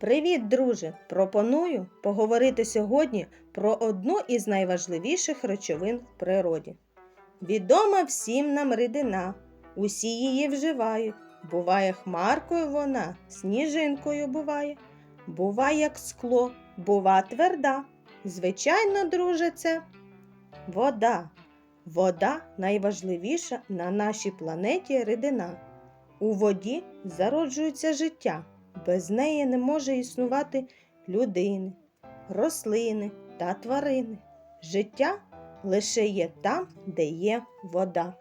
Привіт, друже! Пропоную поговорити сьогодні про одну із найважливіших речовин в природі. Відома всім нам рідина, усі її вживають. Буває хмаркою вона, сніжинкою буває, буває як скло, бува тверда. Звичайно, друже, це вода. Вода найважливіша на нашій планеті рідина. У воді зароджується життя. Без неї не може існувати людини, рослини та тварини. Життя лише є там, де є вода.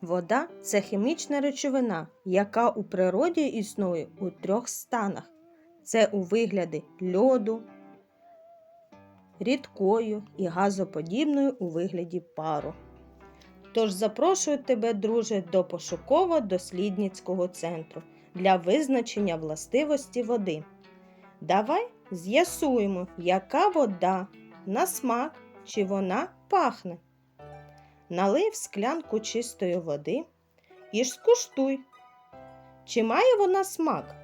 Вода це хімічна речовина, яка у природі існує у трьох станах: це у вигляді льоду, рідкою і газоподібною у вигляді пару. Тож запрошую тебе, друже, до пошуково-дослідницького центру для визначення властивості води. Давай з'ясуємо, яка вода на смак чи вона пахне. Налий в склянку чистої води і ж скуштуй, чи має вона смак.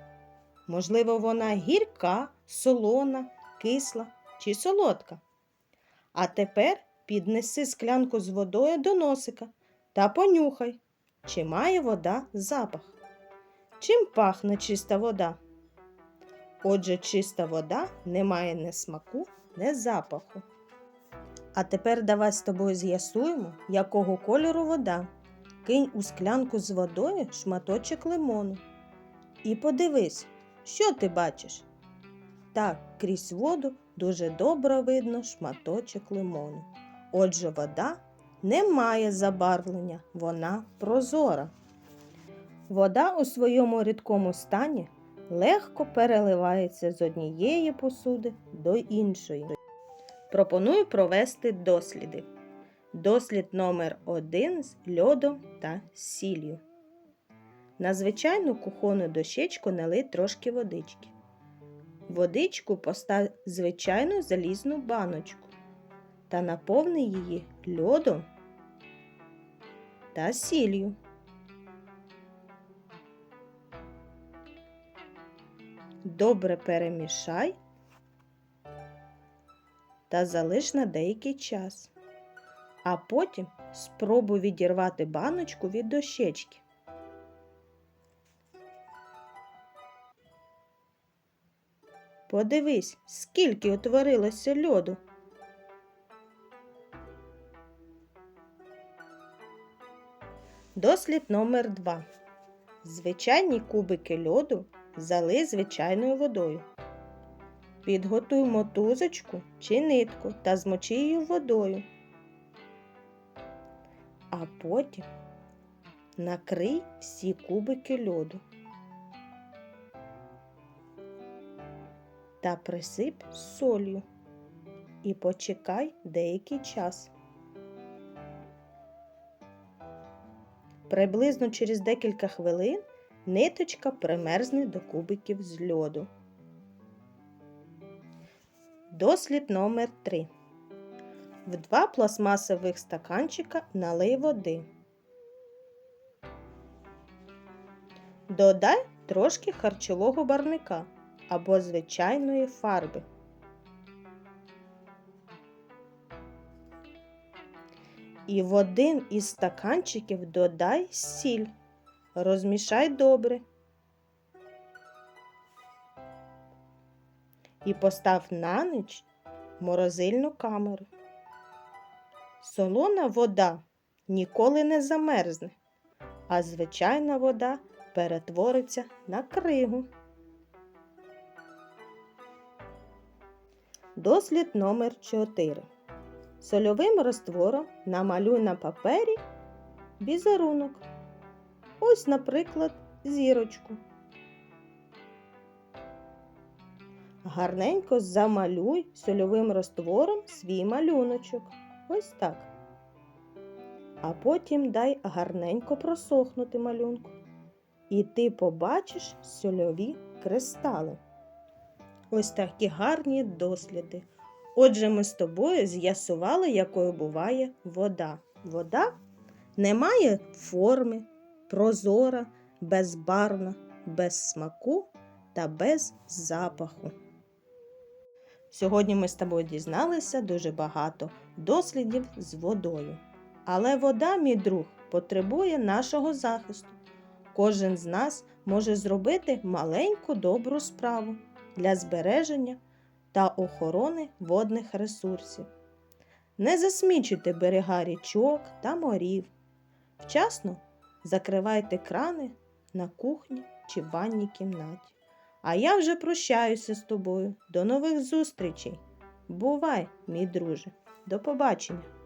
Можливо, вона гірка, солона, кисла чи солодка. А тепер піднеси склянку з водою до носика та понюхай, чи має вода запах. Чим пахне чиста вода? Отже, чиста вода не має ні смаку, ні запаху. А тепер давай з тобою з'ясуємо, якого кольору вода. Кинь у склянку з водою шматочок лимону. І подивись, що ти бачиш? Так, крізь воду дуже добре видно шматочок лимону. Отже, вода не має забарвлення, вона прозора. Вода у своєму рідкому стані легко переливається з однієї посуди до іншої. Пропоную провести досліди. Дослід номер 1 з льодом та сіллю. На звичайну кухонну дощечку налий трошки водички. Водичку постав звичайну залізну баночку та наповни її льодом та сіллю. Добре перемішай та залиш на деякий час. А потім спробуй відірвати баночку від дощечки. Подивись, скільки утворилося льоду. Дослід номер 2 Звичайні кубики льоду залий звичайною водою. Підготуй мотузочку чи нитку та змочи її водою. А потім накрий всі кубики льоду та присип солью і почекай деякий час. Приблизно через декілька хвилин ниточка примерзне до кубиків з льоду. Дослід номер 3 В два пластмасових стаканчика налий води. Додай трошки харчового барника або звичайної фарби. І в один із стаканчиків додай сіль. Розмішай добре. І постав на ніч морозильну камеру. Солона вода ніколи не замерзне, а звичайна вода перетвориться на кригу. Дослід номер 4 Сольовим роствором намалюй на папері візерунок. Ось, наприклад, зірочку. Гарненько замалюй сольовим роствором свій малюночок. Ось так. А потім дай гарненько просохнути малюнку. І ти побачиш сольові кристали. Ось такі гарні досліди. Отже, ми з тобою з'ясували, якою буває вода. Вода не має форми, прозора, безбарвна, без смаку, та без запаху. Сьогодні ми з тобою дізналися дуже багато дослідів з водою. Але вода, мій друг, потребує нашого захисту. Кожен з нас може зробити маленьку добру справу для збереження та охорони водних ресурсів. Не засмічуйте берега річок та морів. Вчасно закривайте крани на кухні чи ванній кімнаті. А я вже прощаюся з тобою. До нових зустрічей. Бувай, мій друже. До побачення.